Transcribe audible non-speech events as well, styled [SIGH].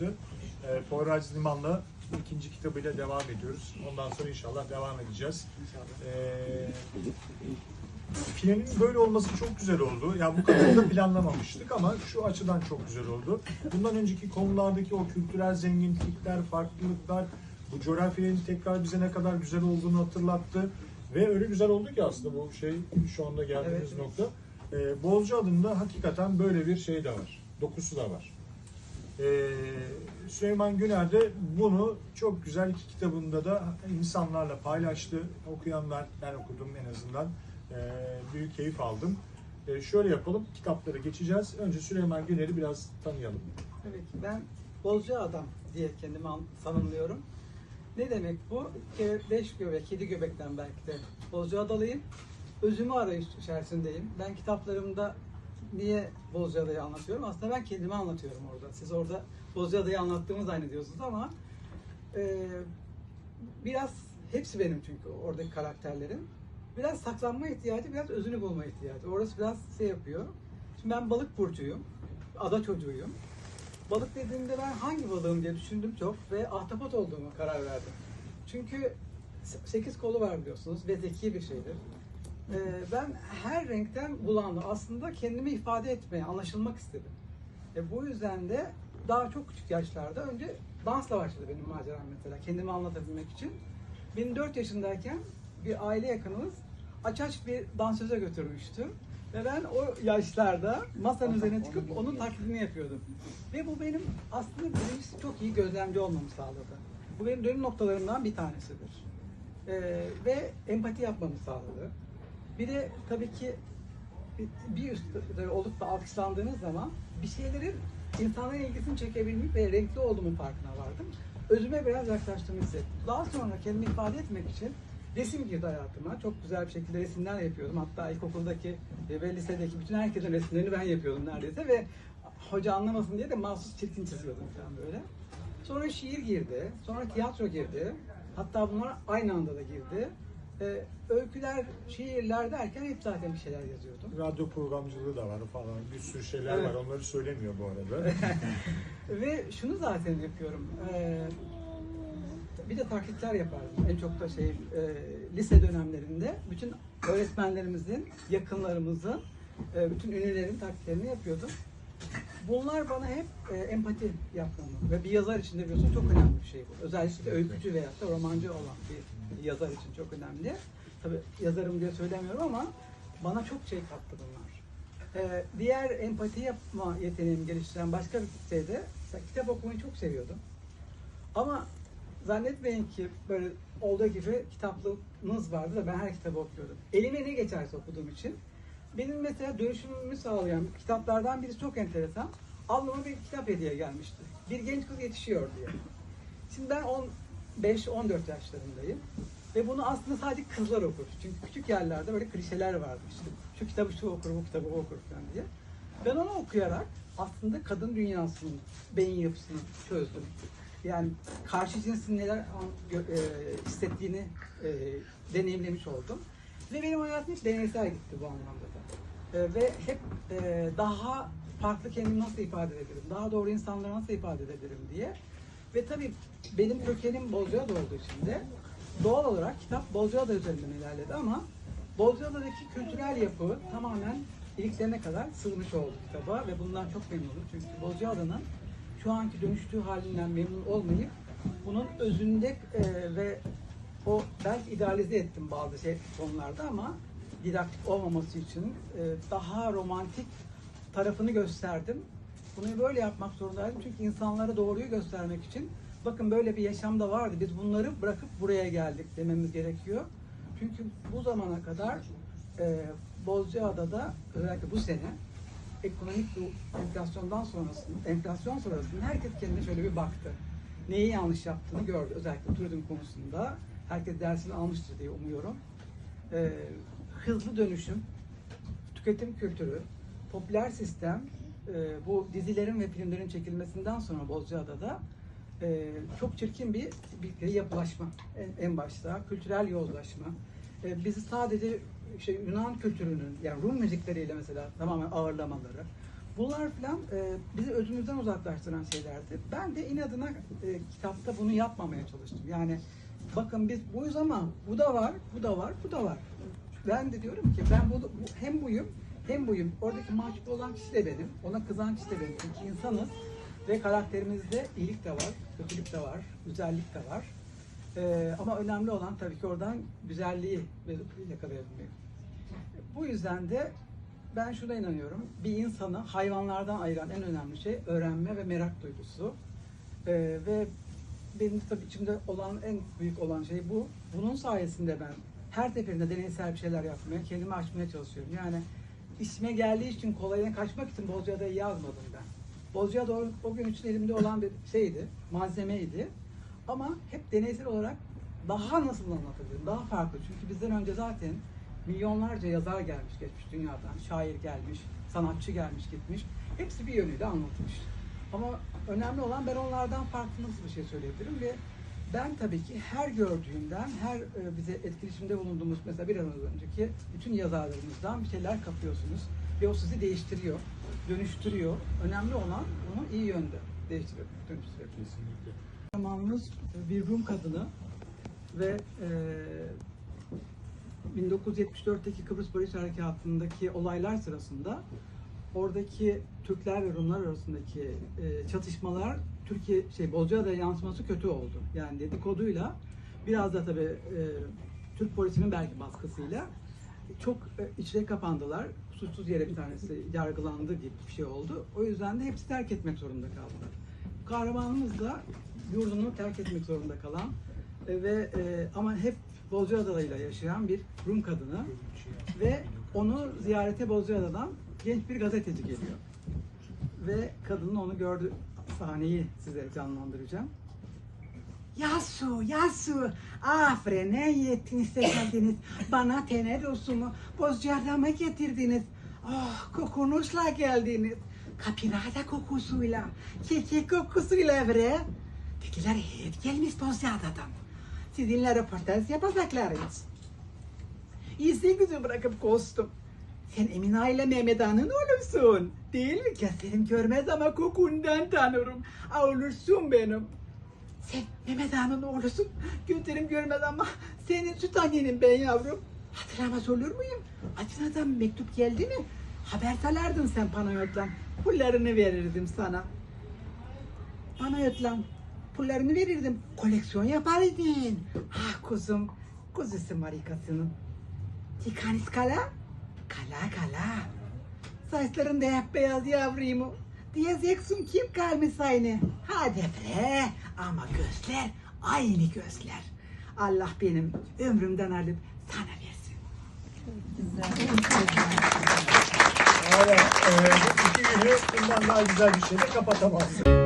başlamıştı. E, Poyraz Liman'la ikinci kitabıyla devam ediyoruz. Ondan sonra inşallah devam edeceğiz. İnşallah. Ee, Planın böyle olması çok güzel oldu. Ya bu kadar da planlamamıştık ama şu açıdan çok güzel oldu. Bundan önceki konulardaki o kültürel zenginlikler, farklılıklar, bu coğrafyanın tekrar bize ne kadar güzel olduğunu hatırlattı. Ve öyle güzel oldu ki aslında bu şey şu anda geldiğimiz Evet. nokta. Ee, Bozcu adında hakikaten böyle bir şey de var. Dokusu da var. Ee, Süleyman Güner de bunu çok güzel iki kitabında da insanlarla paylaştı. Okuyanlar, ben okudum en azından. Ee, büyük keyif aldım. Ee, şöyle yapalım, kitaplara geçeceğiz. Önce Süleyman Güner'i biraz tanıyalım. Evet, ben bolcu adam diye kendimi an- tanımlıyorum. Ne demek bu? Beş göbek, yedi göbekten belki de bolcu adalıyım. Özümü arayış içerisindeyim. Ben kitaplarımda niye bolcu adayı anlatıyorum? Aslında ben kendimi anlatıyorum orada. Siz orada bolcu adayı anlattığımı zannediyorsunuz ama e, biraz hepsi benim çünkü oradaki karakterlerin. Biraz saklanma ihtiyacı, biraz özünü bulma ihtiyacı. Orası biraz şey yapıyor. Şimdi ben balık burcuyum. Ada çocuğuyum. Balık dediğimde ben hangi balığım diye düşündüm çok ve ahtapot olduğuma karar verdim. Çünkü 8 kolu var biliyorsunuz ve zeki bir şeydir. Ee, ben her renkten bulandım. Aslında kendimi ifade etmeye, anlaşılmak istedim. E, bu yüzden de daha çok küçük yaşlarda önce dansla başladı benim maceram mesela. Kendimi anlatabilmek için. Benim 4 yaşındayken bir aile yakınımız aç aç bir dansöze götürmüştü. Ve ben o yaşlarda masanın üzerine çıkıp onun taklidini yapıyordum. Ve bu benim aslında birincisi çok iyi gözlemci olmamı sağladı. Bu benim dönüm noktalarımdan bir tanesidir. Ee, ve empati yapmamı sağladı. Bir de tabii ki bir üstte olup da alkışlandığınız zaman bir şeylerin insanların ilgisini çekebilmek ve renkli olduğumun farkına vardım. Özüme biraz yaklaştığımı hissettim. Daha sonra kendimi ifade etmek için resim girdi hayatıma. Çok güzel bir şekilde resimler yapıyordum. Hatta ilkokuldaki ve lisedeki bütün herkesin resimlerini ben yapıyordum neredeyse ve hoca anlamasın diye de mahsus çirkin çiziyordum falan böyle. Sonra şiir girdi, sonra tiyatro girdi. Hatta bunlar aynı anda da girdi. Ee, öyküler, şiirler derken hep zaten bir şeyler yazıyordum. Radyo programcılığı da var falan. Bir sürü şeyler Evet. var. Onları söylemiyor bu arada. [LAUGHS] Ve şunu zaten yapıyorum. Ee, bir de taklitler yapardım. En çok da şey e, lise dönemlerinde bütün öğretmenlerimizin, yakınlarımızın, e, bütün ünlülerin taklitlerini yapıyordum. Bunlar bana hep e, empati yapmamı ve bir yazar için de biliyorsun çok önemli bir şey bu. Özellikle öykücü veyahut da romancı olan bir yazar için çok önemli. Tabi yazarım diye söylemiyorum ama bana çok şey kattı bunlar. Ee, diğer empati yapma yeteneğimi geliştiren başka bir şey de kitap okumayı çok seviyordum. Ama zannetmeyin ki böyle olduğu gibi kitaplığınız vardı da ben her kitabı okuyordum. Elime ne geçerse okuduğum için benim mesela dönüşümümü sağlayan kitaplardan birisi çok enteresan. Ablam'a bir kitap hediye gelmişti. Bir genç kız yetişiyor diye. Şimdi ben 15-14 yaşlarındayım. Ve bunu aslında sadece kızlar okur. Çünkü küçük yerlerde böyle klişeler vardı işte. Şu kitabı şu okur, bu kitabı bu okur falan diye. Ben onu okuyarak aslında kadın dünyasının beyin yapısını çözdüm. Yani karşı cinsin neler e, hissettiğini e, deneyimlemiş oldum. Ve benim hayatım hep deneysel gitti bu anlamda da. E, ve hep e, daha farklı kendimi nasıl ifade edebilirim, daha doğru insanları nasıl ifade edebilirim diye. Ve tabii benim kökenim Bozcaada olduğu için de doğal olarak kitap Bozcaada üzerinden ilerledi ama Bozcaada'daki kültürel yapı tamamen iliklerine kadar sığmış oldu kitaba ve bundan çok memnunum. Çünkü Bozcaada'nın şu anki dönüştüğü halinden memnun olmayıp bunun özünde e, ve o belki idealize ettim bazı şey konularda ama didaktik olmaması için e, daha romantik tarafını gösterdim. Bunu böyle yapmak zorundaydım çünkü insanlara doğruyu göstermek için bakın böyle bir yaşam da vardı. Biz bunları bırakıp buraya geldik dememiz gerekiyor. Çünkü bu zamana kadar e, Bozcaada'da özellikle bu sene ekonomik bu enflasyondan sonrasında, enflasyon sonrasında herkes kendine şöyle bir baktı. Neyi yanlış yaptığını gördü. Özellikle turizm konusunda. Herkes dersini almıştır diye umuyorum. Ee, hızlı dönüşüm, tüketim kültürü, popüler sistem, e, bu dizilerin ve filmlerin çekilmesinden sonra Bozcaada'da e, çok çirkin bir, bir yapılaşma en, en başta, kültürel yozlaşma. E, bizi sadece işte Yunan kültürünün, yani Rum müzikleriyle mesela tamamen ağırlamaları, Bunlar falan e, bizi özümüzden uzaklaştıran şeylerdi. Ben de inadına e, kitapta bunu yapmamaya çalıştım. Yani bakın biz buyuz ama bu da var, bu da var, bu da var. Ben de diyorum ki ben bu, bu hem buyum hem buyum. Oradaki mahcup olan kişi de benim, ona kızan kişi de benim. Çünkü insanız ve karakterimizde iyilik de var, kötülük de var, güzellik de var. E, ama önemli olan tabii ki oradan güzelliği yakalayabilmek. Bu yüzden de ben şuna inanıyorum. Bir insanı hayvanlardan ayıran en önemli şey öğrenme ve merak duygusu. Ee, ve benim tabii içimde olan en büyük olan şey bu. Bunun sayesinde ben her seferinde deneysel bir şeyler yapmaya, kendimi açmaya çalışıyorum. Yani işime geldiği için kolayına kaçmak için Bozcaada'yı yazmadım ben. Bozcaada o gün için elimde olan bir şeydi, malzemeydi. Ama hep deneysel olarak daha nasıl anlatabilirim, daha farklı. Çünkü bizden önce zaten milyonlarca yazar gelmiş geçmiş dünyadan. Şair gelmiş, sanatçı gelmiş gitmiş. Hepsi bir yönüyle anlatmış. Ama önemli olan ben onlardan farklı nasıl bir şey söyleyebilirim ve ben tabii ki her gördüğümden, her e, bize etkileşimde bulunduğumuz mesela bir an önceki bütün yazarlarımızdan bir şeyler kapıyorsunuz. Ve o sizi değiştiriyor, dönüştürüyor. Önemli olan onu iyi yönde değiştirip dönüştürüyor. Kesinlikle. Kahramanımız bir Rum kadını ve e, 1974'teki Kıbrıs Barış Harekatı'ndaki olaylar sırasında oradaki Türkler ve Rumlar arasındaki e, çatışmalar Türkiye şey Bozcaada'ya yansıması kötü oldu. Yani dedikoduyla biraz da tabii e, Türk polisinin belki baskısıyla çok e, içine kapandılar. Suçsuz yere bir tanesi yargılandı gibi bir şey oldu. O yüzden de hepsi terk etmek zorunda kaldılar. Kahramanımız da yurdunu terk etmek zorunda kalan e, ve e, ama hep Bozcaada'yla yaşayan bir Rum kadını ve onu ziyarete Bozcaada'dan genç bir gazeteci geliyor. Ve kadının onu gördü sahneyi size canlandıracağım. Yasu, Yasu, afre ne de geldiniz. Bana tene dosumu Bozcaada'ma getirdiniz. Oh, kokunuzla geldiniz. Kapinada kokusuyla, kekik kokusuyla bre. Dediler hep gelmiş Bozcaada'dan. Sizinle röportaj yapacaklarınız. İzin gücü bırakıp koştum. Sen Emine ile Mehmet Ağa'nın oğlusun. Değil mi? Keserim görmez ama kokundan tanırım. Aa, Olursun benim. Sen Mehmet Ağa'nın oğlusun. Gözlerim görmez ama senin süt annenin ben yavrum. Hatırlamaz olur muyum? Atina'dan mektup geldi mi? Haber salardın sen Panayot'tan. Pullarını verirdim sana. Panayot'lan pullarını verirdim. Koleksiyon yapardın. Ah kuzum. Kuzusu marikasının. Tikanis kala? Kala kala. Saçların da hep beyaz yavrumu. Diyeceksin kim kalmış aynı. Hadi bre. Ama gözler aynı gözler. Allah benim ömrümden alıp sana versin. Valla e, bu iki günü bundan daha güzel bir şeyle kapatamazsın.